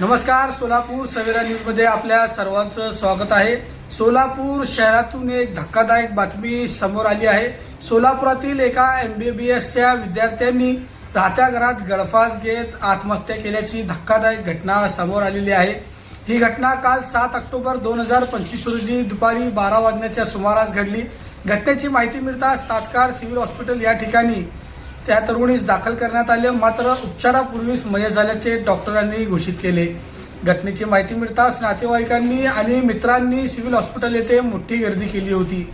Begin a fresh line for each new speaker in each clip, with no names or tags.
नमस्कार सोलापूर सवेरा न्यूजमध्ये आपल्या सर्वांचं स्वागत आहे. सोलापूर शहरातून एक धक्कादायक बातमी समोर आली आहे. सोलापुरातील एका एम बी बी एसच्या विद्यार्थ्यांनी राहत्या घरात गळफास घेत आत्महत्या केल्याची धक्कादायक घटना समोर आलेली आहे. ही घटना काल सात ऑक्टोबर दोन हजार पंचवीस रोजी दुपारी बारा वाजण्याच्या सुमारास घडली. घटनेची माहिती मिळताच तात्काळ सिव्हिल हॉस्पिटल या ठिकाणी त्या तरुणीस दाखल करण्यात आले. मात्र उपचारापूर्वीच मय झाल्याचे डॉक्टरांनी घोषित केले. घटनेची माहिती मिळताच नातेवाईकांनी आणि मित्रांनी सिव्हिल हॉस्पिटल येथे मोठी गर्दी केली होती.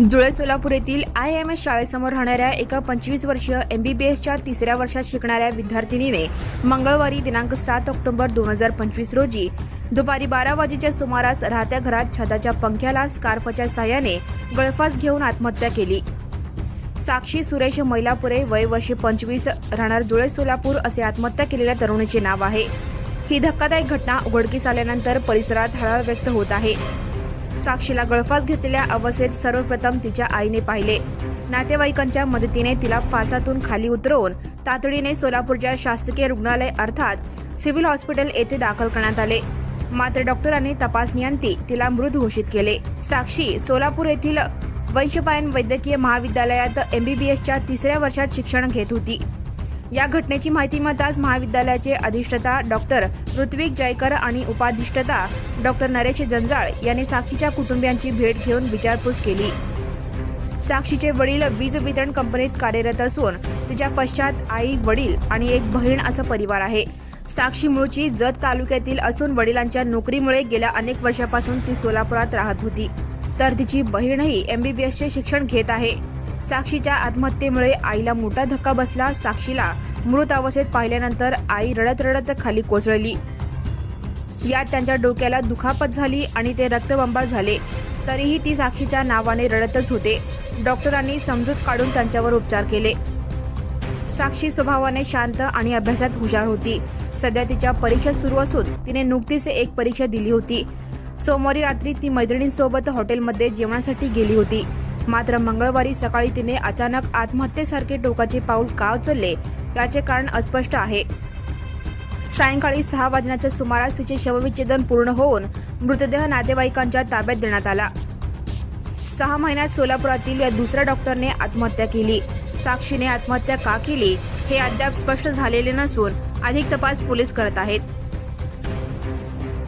जुळे सोलापूर येथील आय एम एस शाळेसमोर राहणाऱ्या एका पंचवीस वर्षीय एम बी बी एसच्या तिसऱ्या वर्षात शिकणाऱ्या विद्यार्थिनीने मंगळवारी दिनांक सात ऑक्टोबर दोन हजार पंचवीस रोजी दुपारी बारा वाजेच्या सुमारास राहत्या घरात छताच्या पंख्याला स्कार्फच्या साह्याने गळफास घेऊन आत्महत्या केली. साक्षी सुरेश मैलापुरे वय वर्षे पंचवीस राहणार जुळे सोलापूर असे आत्महत्या केलेल्या तरुणीचे नाव आहे. ही धक्कादायक घटना उघडकीस आल्यानंतर परिसरात हळहळ व्यक्त होत आहे. साक्षीला गळफास घेतलेल्या अवस्थेत सर्वप्रथम तिच्या आईने पाहिले. नातेवाईकांच्या मदतीने तिला फासातून खाली उतरवून तातडीने सोलापूरच्या शासकीय रुग्णालय अर्थात सिव्हिल हॉस्पिटल येथे दाखल करण्यात आले. मात्र डॉक्टरांनी तपासणीअंती तिला मृत घोषित केले. साक्षी सोलापूर येथील वंशपायन वैद्यकीय महाविद्यालयात एम बी बी एसच्या तिसऱ्या वर्षात शिक्षण घेत होती. या घटनेची माहिती मिळताच महाविद्यालयाचे अधिष्ठता डॉक्टर ऋत्विक जयकर आणि उपाधिष्ठता डॉक्टर नरेश जंजाळ यांनी साक्षीच्या कुटुंबियांची भेट घेऊन विचारपूस केली. साक्षीचे वडील वीज वितरण कंपनीत कार्यरत असून तिच्या पश्चात आई वडील आणि एक बहीण असा परिवार आहे. साक्षी मूळची जत तालुक्यातील असून वडिलांच्या नोकरीमुळे गेल्या अनेक वर्षापासून ती सोलापुरात राहत होती. तर तिची बहीणही एम बी बी एसचे शिक्षण घेत आहे. साक्षीच्या आत्महत्येमुळे आईला मोठा धक्का बसला. साक्षीला मृत अवस्थेत पाहिल्यानंतर आई रडत रडत खाली कोसळली. यात त्यांच्या डोक्याला दुखापत झाली आणि ते रक्तबंबाळ झाले. तरीही ती साक्षीच्या नावाने रडतच होते. डॉक्टरांनी समजूत काढून त्यांच्यावर उपचार केले. साक्षी स्वभावाने शांत आणि अभ्यासात हुशार होती. सध्या तिच्या परीक्षा सुरू असून तिने नुकतीच एक परीक्षा दिली होती. सोमवारी रात्री ती मैत्रिणींसोबत हॉटेलमध्ये जेवणासाठी गेली होती. मात्र मंगळवारी सकाळी तिने अचानक आत्महत्येसारखे टोकाचे पाऊल का उचलले याचे कारण अस्पष्ट आहे. सायंकाळी सहा वाजण्याच्या सुमारास तिचे शवविच्छेदन पूर्ण होऊन मृतदेह नातेवाईकांच्या ताब्यात देण्यात आला. सहा महिन्यात सोलापुरातील या दुसऱ्या डॉक्टरने आत्महत्या केली. साक्षीने आत्महत्या का केली हे अद्याप स्पष्ट झालेले नसून अधिक तपास पोलीस करत आहेत.